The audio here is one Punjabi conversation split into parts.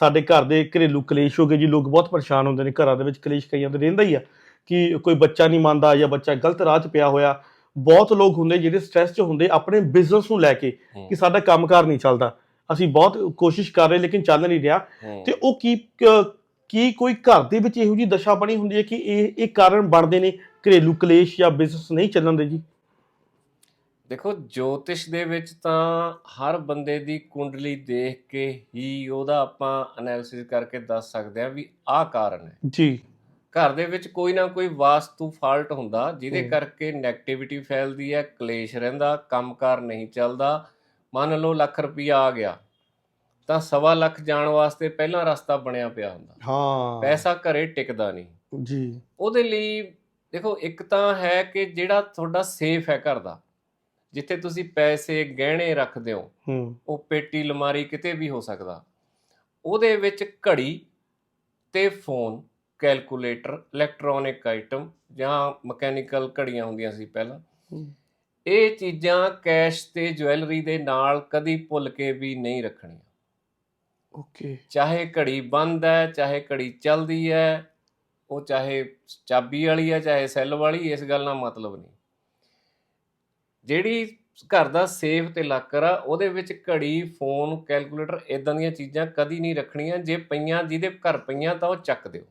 ਸਾਡੇ ਘਰ ਦੇ ਘਰੇਲੂ ਕਲੇਸ਼ ਹੋ ਗਏ ਜੀ ਲੋਕ ਬਹੁਤ ਪਰੇਸ਼ਾਨ ਹੁੰਦੇ ਨੇ ਘਰਾਂ ਦੇ ਵਿੱਚ ਕਲੇਸ਼ ਕਈਆਂ ਦੇ ਰਹਿੰਦਾ ਹੀ ਆ ਕਿ ਕੋਈ ਬੱਚਾ ਨਹੀਂ ਮੰਨਦਾ ਜਾਂ ਬੱਚਾ ਗਲਤ ਰਾਹ 'ਚ ਪਿਆ ਹੋਇਆ। ਬਹੁਤ ਲੋਕ ਹੁੰਦੇ ਜਿਹੜੇ ਸਟ੍ਰੈਸ 'ਚ ਹੁੰਦੇ ਆਪਣੇ ਬਿਜ਼ਨਸ ਨੂੰ ਲੈ ਕੇ ਕਿ ਸਾਡਾ ਕੰਮਕਾਰ ਨਹੀਂ ਚੱਲਦਾ। ਅਸੀਂ ਬਹੁਤ ਕੋਸ਼ਿਸ਼ ਕਰ ਰਹੇ ਲੇਕਿਨ ਚੱਲ ਨਹੀਂ ਰਿਹਾ। ਤੇ ਉਹ ਕ- ਕੀ ਕੋਈ ਘਰ ਦੇ ਵਿੱਚ ਇਹੋ ਜੀ ਦਸ਼ਾ ਬਣੀ ਹੁੰਦੀ ਹੈ ਕਿ ਇਹ ਇਹ ਕਾਰਨ ਬਣਦੇ ਨੇ ਘਰੇਲੂ ਕਲੇਸ਼ ਜਾਂ ਬਿਜ਼ਨਸ ਨਹੀਂ ਚੱਲਣ ਦੇ ਜੀ? ਦੇਖੋ ਜੋਤਿਸ਼ ਦੇ ਵਿੱਚ ਤਾਂ ਹਰ ਬੰਦੇ ਦੀ ਕੁੰਡਲੀ ਦੇਖ ਕੇ ਹੀ ਉਹਦਾ ਆਪਾਂ ਐਨਾਲਿਸਿਸ ਕਰਕੇ ਦੱਸ ਸਕਦੇ ਆ ਵੀ ਆਹ ਕਾਰਨ ਹੈ। ਜੀ। ਘਰ ਦੇ ਵਿੱਚ ਕੋਈ ਨਾ ਕੋਈ ਵਾਸਤੂ ਫਾਲਟ ਹੁੰਦਾ ਜਿਹਦੇ। ਕਰਕੇ 네ਗੇਟਿਵਿਟੀ ਫੈਲਦੀ ਹੈ ਕਲੇਸ਼ ਰਹਿੰਦਾ ਕੰਮਕਾਰ ਨਹੀਂ ਚੱਲਦਾ। ਮੰਨ ਲਓ ਲੱਖ ਰੁਪਈਆ ਆ ਗਿਆ ਤਾਂ ਸਵਾ ਲੱਖ ਜਾਣ ਵਾਸਤੇ ਪਹਿਲਾਂ ਰਸਤਾ ਬਣਿਆ ਪਿਆ ਹੁੰਦਾ। ਹਾਂ। ਪੈਸਾ ਘਰੇ ਟਿਕਦਾ ਨਹੀਂ। ਜੀ। ਉਹਦੇ ਲਈ ਦੇਖੋ ਇੱਕ ਤਾਂ ਹੈ ਕਿ ਜਿਹੜਾ ਤੁਹਾਡਾ ਸੇਫ ਹੈ ਘਰ ਦਾ ਜਿੱਥੇ ਤੁਸੀਂ ਪੈਸੇ ਗਹਿਣੇ ਰੱਖਦੇ ਹੋ ਹੂੰ। ਉਹ ਪੇਟੀ ਲਮਾਰੀ ਕਿਤੇ ਵੀ ਹੋ ਸਕਦਾ। ਉਹਦੇ ਵਿੱਚ ਘੜੀ ਤੇ ਫੋਨ ਕੈਲਕੂਲੇਟਰ ਇਲੈਕਟ੍ਰੋਨਿਕ ਆਈਟਮ ਜਾਂ ਮਕੈਨੀਕਲ ਘੜੀਆਂ ਹੁੰਦੀਆਂ ਸੀ ਪਹਿਲਾਂ। ਇਹ ਚੀਜ਼ਾਂ ਕੈਸ਼ ਤੇ ਜੁਐਲਰੀ ਦੇ ਨਾਲ ਕਦੀ ਭੁੱਲ ਕੇ ਵੀ ਨਹੀਂ ਰੱਖਣੀਆਂ। ਓਕੇ। ਚਾਹੇ ਘੜੀ ਬੰਦ ਹੈ ਚਾਹੇ ਘੜੀ ਚੱਲਦੀ ਹੈ ਉਹ ਚਾਹੇ ਚਾਬੀ ਵਾਲੀ ਹੈ ਚਾਹੇ ਸੈੱਲ ਵਾਲੀ ਇਸ ਗੱਲ ਨਾਲ ਮਤਲਬ ਨਹੀਂ। ਜਿਹੜੀ ਘਰ ਦਾ ਸੇਫ ਤੇ ਲਾਕਰ ਆ ਉਹਦੇ ਵਿੱਚ ਘੜੀ ਫੋਨ ਕੈਲਕੂਲੇਟਰ ਇਦਾਂ ਦੀਆਂ ਚੀਜ਼ਾਂ ਕਦੀ ਨਹੀਂ ਰੱਖਣੀਆਂ। ਜੇ ਪਈਆਂ ਜਿਹਦੇ ਘਰ ਪਈਆਂ ਤਾਂ ਉਹ ਚੱਕ ਦਿਓ।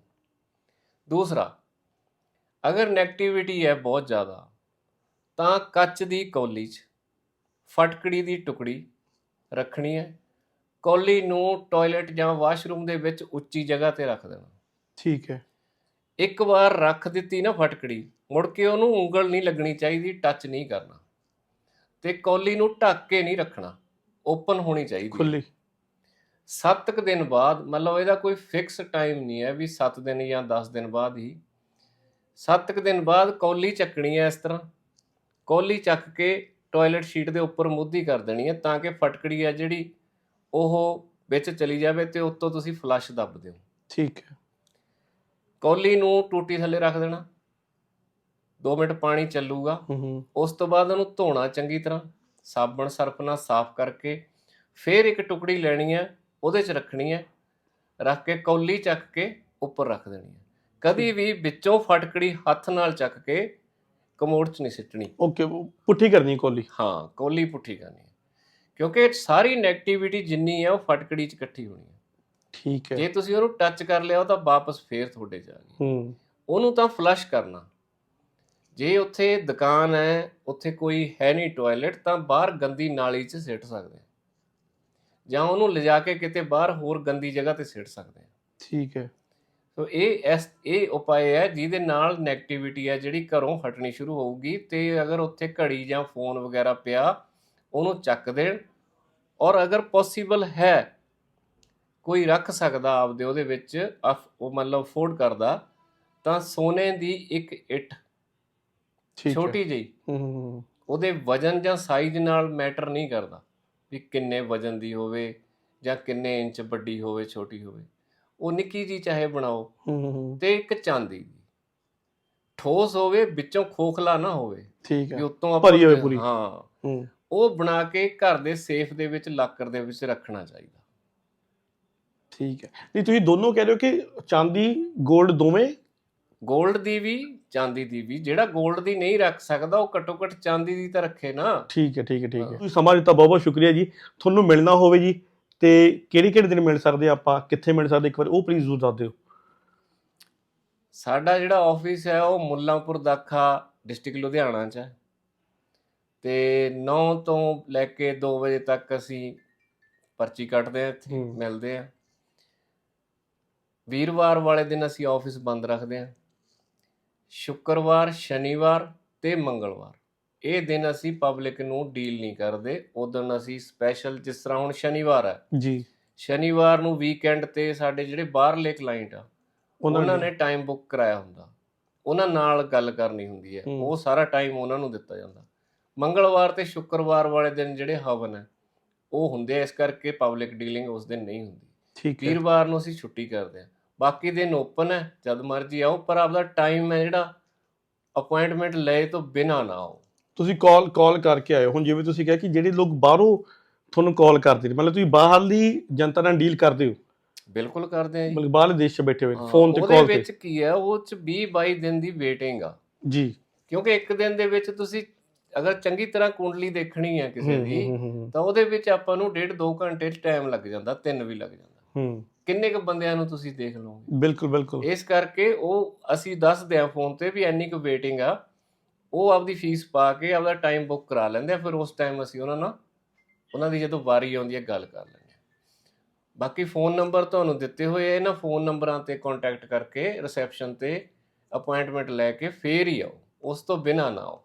ਦੂਸਰਾ ਅਗਰ 네ਗੇਟਿਵਿਟੀ ਹੈ ਬਹੁਤ ਜ਼ਿਆਦਾ ਤਾਂ ਕੱਚ ਦੀ ਕੌਲੀ 'ਚ ਫਟਕੜੀ ਦੀ ਟੁਕੜੀ ਰੱਖਣੀ ਹੈ। ਕੌਲੀ ਨੂੰ ਟਾਇਲਟ ਜਾਂ ਵਾਸ਼ਰੂਮ ਦੇ ਵਿੱਚ ਉੱਚੀ ਜਗ੍ਹਾ ਤੇ ਰੱਖ ਦੇਣਾ। ਠੀਕ ਹੈ। ਇੱਕ ਵਾਰ ਰੱਖ ਦਿੱਤੀ ਨਾ ਫਟਕੜੀ ਮੁੜ ਕੇ ਉਹਨੂੰ ਉਂਗਲ ਨਹੀਂ ਲੱਗਣੀ ਚਾਹੀਦੀ ਟੱਚ ਨਹੀਂ ਕਰਨਾ। ਤੇ ਕੌਲੀ ਨੂੰ ਢੱਕ ਕੇ ਨਹੀਂ ਰੱਖਣਾ ਓਪਨ ਹੋਣੀ ਚਾਹੀਦੀ। ਖੁੱਲੀ ਸੱਤ ਕੁ ਦਿਨ ਬਾਅਦ ਮਤਲਬ ਇਹਦਾ ਕੋਈ ਫਿਕਸ ਟਾਈਮ ਨਹੀਂ ਹੈ ਵੀ 7 ਦਿਨ ਜਾਂ 10 ਦਿਨ ਬਾਅਦ ਹੀ। ਸੱਤ ਕੁ ਦਿਨ ਬਾਅਦ ਕੌਲੀ ਚੱਕਣੀ ਹੈ ਇਸ ਤਰ੍ਹਾਂ। ਕੌਲੀ ਚੱਕ ਕੇ ਟਾਇਲਟ ਸ਼ੀਟ ਦੇ ਉੱਪਰ ਮੁੱਧੀ ਕਰ ਦੇਣੀ ਹੈ ਤਾਂ ਕਿ ਫਟਕੜੀ ਹੈ ਜਿਹੜੀ ਉਹ ਵਿੱਚ ਚਲੀ ਜਾਵੇ ਤੇ ਉੱਤੋਂ ਤੁਸੀਂ ਫਲਸ਼ ਦੱਬ ਦਿਓ। ਠੀਕ ਹੈ। ਕੌਲੀ ਨੂੰ ਟੂਟੀ ਥੱਲੇ ਰੱਖ ਦੇਣਾ। 2 ਮਿੰਟ ਪਾਣੀ ਚੱਲੂਗਾ। ਉਸ ਤੋਂ ਬਾਅਦ ਉਹਨੂੰ ਧੋਣਾ ਚੰਗੀ ਤਰ੍ਹਾਂ ਸਾਬਣ ਸਰਫ ਨਾਲ ਸਾਫ਼ ਕਰਕੇ ਫਿਰ ਇੱਕ ਟੁਕੜੀ ਲੈਣੀ ਹੈ ਉਹਦੇ 'ਚ ਰੱਖਣੀ ਹੈ ਰੱਖ ਕੇ ਕੌਲੀ ਚੱਕ ਕੇ ਉੱਪਰ ਰੱਖ ਦੇਣੀ ਹੈ। ਕਦੀ ਵੀ ਵਿੱਚੋਂ ਫਟਕੜੀ ਹੱਥ ਨਾਲ ਚੱਕ ਕੇ ਕਮੋੜ 'ਚ ਨਹੀਂ ਸਿੱਟਣੀ। ਓਕੇ ਪੁੱਠੀ ਕਰਨੀ ਕੋਲੀ? ਹਾਂ ਕੌਲੀ ਪੁੱਠੀ ਕਰਨੀ ਕਿਉਂਕਿ ਸਾਰੀ 네ਗੇਟਿਵਿਟੀ ਜਿੰਨੀ ਹੈ ਉਹ ਫਟਕੜੀ 'ਚ ਇਕੱਠੀ ਹੋਣੀ ਹੈ। ਠੀਕ ਹੈ। ਜੇ ਤੁਸੀਂ ਉਹਨੂੰ ਟੱਚ ਕਰ ਲਿਆ ਉਹ ਤਾਂ ਵਾਪਸ ਫੇਰ ਤੁਹਾਡੇ 'ਚ ਆ ਗਈ। ਹੂੰ। ਉਹਨੂੰ ਤਾਂ ਫਲਸ਼ ਕਰਨਾ। ਜੇ ਉੱਥੇ ਦੁਕਾਨ ਹੈ ਉੱਥੇ ਕੋਈ ਹੈ ਨਹੀਂ ਟਾਇਲਟ ਤਾਂ ਬਾਹਰ ਗੰਦੀ ਨਾਲੀ 'ਚ ਸਿੱਟ ਸਕਦੇ ਆ ਜਾਂ ਉਹਨੂੰ ਲਿਜਾ ਕੇ ਕਿਤੇ ਬਾਹਰ ਹੋਰ ਗੰਦੀ ਜਗ੍ਹਾ ਤੇ ਸਿੱਟ ਸਕਦੇ ਆ ਠੀਕ ਹੈ। ਸੋ ਇਹ ਇਸ ਇਹ ਉਪਾਅ ਹੈ ਜਿਹਦੇ ਨਾਲ 네ਗੇਟਿਵਿਟੀ ਹੈ ਜਿਹੜੀ ਘਰੋਂ ਹਟਣੀ ਸ਼ੁਰੂ ਹੋਊਗੀ ਤੇ ਅਗਰ ਉੱਥੇ ਘੜੀ ਜਾਂ ਫੋਨ ਵਗੈਰਾ ਪਿਆ ਉਹਨੂੰ ਚੱਕ ਦੇਣ। ਔਰ ਅਗਰ ਪੋਸੀਬਲ ਹੈ ਕੋਈ ਰੱਖ ਸਕਦਾ ਆਪਦੇ ਉਹਦੇ ਵਿੱਚ ਉਹ ਮਤਲਬ ਅਫੋਰਡ ਕਰਦਾ ਤਾਂ ਸੋਨੇ ਦੀ ਇੱਕ ਇੱਟ ਛੋਟੀ ਜਿਹੀ। ਹੂੰ ਹੂੰ, ਉਹਦੇ ਵਜਨ ਜਾਂ ਸਾਈਜ਼ ਨਾਲ ਮੈਟਰ ਨਹੀਂ ਕਰਦਾ ਵੀ ਕਿੰਨੇ ਵਜਨ ਦੀ ਹੋਵੇ ਜਾਂ ਕਿੰਨੇ ਇੰਚ ਵੱਡੀ ਹੋਵੇ ਛੋਟੀ ਹੋਵੇ। ਉਹ ਨਿੱਕੀ ਜੀ ਚਾਹੇ ਬਣਾਓ। ਹੂੰ, ਹੂੰ ਹੂੰ। ਤੇ ਇੱਕ ਚਾਂਦੀ ਦੀ। ਠੋਸ ਹੋਵੇ ਵਿੱਚੋਂ ਖੋਖਲਾ ਨਾ ਹੋਵੇ। ਠੀਕ ਹੈ। ਉੱਤੋਂ ਭਰੀ ਹੋਵੇ ਪੂਰੀ। ਹਾਂ। ਹੂੰ। ਉਹ ਬਣਾ ਕੇ ਘਰ ਦੇ ਸੇਫ ਦੇ ਵਿੱਚ ਲਾਕਰ ਦੇ ਵਿੱਚ ਰੱਖਣਾ ਚਾਹੀਦਾ। ਠੀਕ ਹੈ। ਨਹੀਂ ਤੁਸੀਂ ਦੋਨੋਂ ਕਹਿ ਰਹੇ ਹੋ ਕਿ ਚਾਂਦੀ 골ਡ ਦੋਵੇਂ 골ਡ ਦੀ ਵੀ ਚਾਂਦੀ ਦੀ ਵੀ ਜਿਹੜਾ 골ਡ ਦੀ ਨਹੀਂ ਰੱਖ ਸਕਦਾ ਉਹ ਘੱਟੋ ਘੱਟ ਚਾਂਦੀ ਦੀ ਤਾਂ ਰੱਖੇ ਨਾ। ਠੀਕ ਹੈ ਠੀਕ ਹੈ ਠੀਕ ਹੈ। ਹਾਂ। ਤੁਸੀਂ ਸਮਾਂ ਦਿੱਤਾ ਬਹੁਤ ਬਹੁਤ ਸ਼ੁਕਰੀਆ ਜੀ। ਤੁਹਾਨੂੰ ਮਿਲਣਾ ਹੋਵੇ ਜੀ ਤੇ ਕਿਹੜੀ ਕਿਹੜੇ ਦਿਨ ਮਿਲ ਸਕਦੇ ਆਪਾਂ ਕਿੱਥੇ ਮਿਲ ਸਕਦੇ? ਇੱਕ ਵਾਰ ਉਹ ਪਲੀਜ਼ ਜ਼ਰੂਰ ਦੱਸ ਦਿਓ। ਸਾਡਾ ਜਿਹੜਾ ਆਫਿਸ ਹੈ ਉਹ ਮੁੱਲਾਂਪੁਰ ਦਾਖਾ ਡਿਸਟ੍ਰਿਕਟ ਲੁਧਿਆਣਾ 'ਚ ਹੈ। ਤੇ 9 ਤੋਂ ਲੈ ਕੇ 2 ਵਜੇ ਤੱਕ ਅਸੀਂ ਪਰਚੀ ਕੱਟਦੇ ਆ ਇੱਥੇ ਹੂੰ। ਮਿਲਦੇ ਆ ਵੀਰਵਾਰ ਵਾਲੇ ਦਿਨ ਅਸੀਂ ਆਫਿਸ ਬੰਦ ਰੱਖਦੇ ਆ ਸ਼ੁੱਕਰਵਾਰ ਸ਼ਨੀਵਾਰ ਤੇ ਮੰਗਲਵਾਰ। ਇਹ ਦਿਨ ਅਸੀਂ ਪਬਲਿਕ ਨੂੰ ਡੀਲ ਨਹੀਂ ਕਰਦੇ। ਉਦੋਂ ਅਸੀਂ ਸਪੈਸ਼ਲ ਜਿਸ ਤਰ੍ਹਾਂ ਹੁਣ ਸ਼ਨੀਵਾਰ ਹੈ। ਜੀ। ਸ਼ਨੀਵਾਰ ਨੂੰ ਵੀਕਐਂਡ ਤੇ ਸਾਡੇ ਜਿਹੜੇ ਬਾਹਰਲੇ ਕਲਾਇੰਟ ਆ ਉਹਨਾਂ ਨੇ ਟਾਈਮ ਬੁੱਕ ਕਰਾਇਆ ਹੁੰਦਾ। ਉਹਨਾਂ ਨਾਲ ਗੱਲ ਕਰਨੀ ਹੁੰਦੀ ਹੈ। ਉਹ ਸਾਰਾ ਟਾਈਮ ਉਹਨਾਂ ਨੂੰ ਦਿੱਤਾ ਜਾਂਦਾ। ਮੰਗਲਵਾਰ ਤੇ ਸ਼ੁੱਕਰਵਾਰ ਵਾਲੇ ਦਿਨ ਜਿਹੜੇ ਹਵਨ ਹੈ ਉਹ ਹੁੰਦੇ ਆ। ਇਸ ਕਰਕੇ ਪਬਲਿਕ ਡੀਲਿੰਗ ਉਸ ਦਿਨ ਨਹੀਂ ਹੁੰਦੀ। ਠੀਕ ਹੈ। ਵੀਰਵਾਰ ਨੂੰ ਅਸੀਂ ਛੁੱਟੀ ਕਰਦੇ ਹਾਂ। ਬਾਕੀ ਦਿਨ ਓਪਨ ਹੈ ਜਦ ਮਰਜ਼ੀ ਆਓ ਪਰ ਆਪਦਾ ਟਾਈਮ ਹੈ ਜਿਹੜਾ ਅਪਾਇੰਟਮੈਂਟ ਲਏ ਤੋਂ ਬਿਨਾ ਨਾ ਆਓ। ਤੁਸੀਂ ਕਾਲ ਕਾਲ ਕਰਕੇ ਆਏ। ਹੁਣ ਜਿਵੇਂ ਤੁਸੀਂ ਕਿਹਾ ਕਿ ਜਿਹੜੇ ਲੋਕ ਬਾਹਰੋਂ ਤੁਹਾਨੂੰ ਕਾਲ ਕਰਦੇ ਨੇ ਮਤਲਬ ਤੁਸੀਂ ਬਾਹਰਲੀ ਜਨਤਾ ਨਾਲ ਡੀਲ ਕਰਦੇ ਹੋ? ਬਿਲਕੁਲ ਕਰਦੇ ਆ ਜੀ। ਮਤਲਬ ਬਾਹਰਲੇ ਦੇਸ਼ 'ਚ ਬੈਠੇ ਹੋਏ ਫੋਨ ਤੇ ਉਹਦੇ ਕਾਲ ਤੇ। ਵਿੱਚ ਕੀ ਹੈ ਉਹ ਚ 20 22 ਦਿਨ ਦੀ ਵੇਟਿੰਗ ਆ। ਜੀ। ਕਿਉਂਕਿ ਇੱਕ ਦਿਨ ਦੇ ਵਿੱਚ ਤੁਸੀਂ ਅਗਰ ਚੰਗੀ ਤਰ੍ਹਾਂ ਕੁੰਡਲੀ ਦੇਖਣੀ ਹੈ ਕਿਸੇ ਦੀ ਤਾਂ ਉਹਦੇ ਵਿੱਚ ਆਪਾਂ ਨੂੰ ਡੇਢ 2 ਘੰਟੇ ਟਾਈਮ ਲੱਗ ਜਾਂਦਾ ਤਿੰਨ ਵੀ ਲੱਗ ਜਾਂਦਾ। ਹੂੰ। ਕਿੰਨੇ ਕੁ ਬੰਦਿਆਂ ਨੂੰ ਤੁਸੀਂ ਦੇਖ ਲਓਗੇ? ਬਿਲਕੁਲ ਬਿਲਕੁਲ। ਇਸ ਕਰਕੇ ਉਹ ਅਸੀਂ ਦੱਸਦੇ ਆ ਫੋਨ ਤੇ ਵੀ ਇੰਨੀ ਕੁ ਵੇਟਿੰਗ ਆ ਉਹ ਆਪਦੀ ਫੀਸ ਪਾ ਕੇ ਆਪਦਾ ਟਾਈਮ ਬੁੱਕ ਕਰਾ ਲੈਂਦੇ ਆ ਫਿਰ ਉਸ ਟਾਈਮ ਅਸੀਂ ਉਹਨਾਂ ਨਾਲ ਉਹਨਾਂ ਦੀ ਜਦੋਂ ਵਾਰੀ ਆਉਂਦੀ ਹੈ ਗੱਲ ਕਰ ਲੈਂਦੇ ਆ। ਬਾਕੀ ਫੋਨ ਨੰਬਰ ਤੁਹਾਨੂੰ ਦਿੱਤੇ ਹੋਏ ਆ ਇਹਨਾਂ ਫੋਨ ਨੰਬਰਾਂ ਤੇ ਕੰਟੈਕਟ ਕਰਕੇ ਰਿਸੈਪਸ਼ਨ ਤੇ ਅਪਾਇੰਟਮੈਂਟ ਲੈ ਕੇ ਫੇਰ ਹੀ ਆਓ ਉਸ ਤੋਂ ਬਿਨਾ ਨਾ ਆਓ।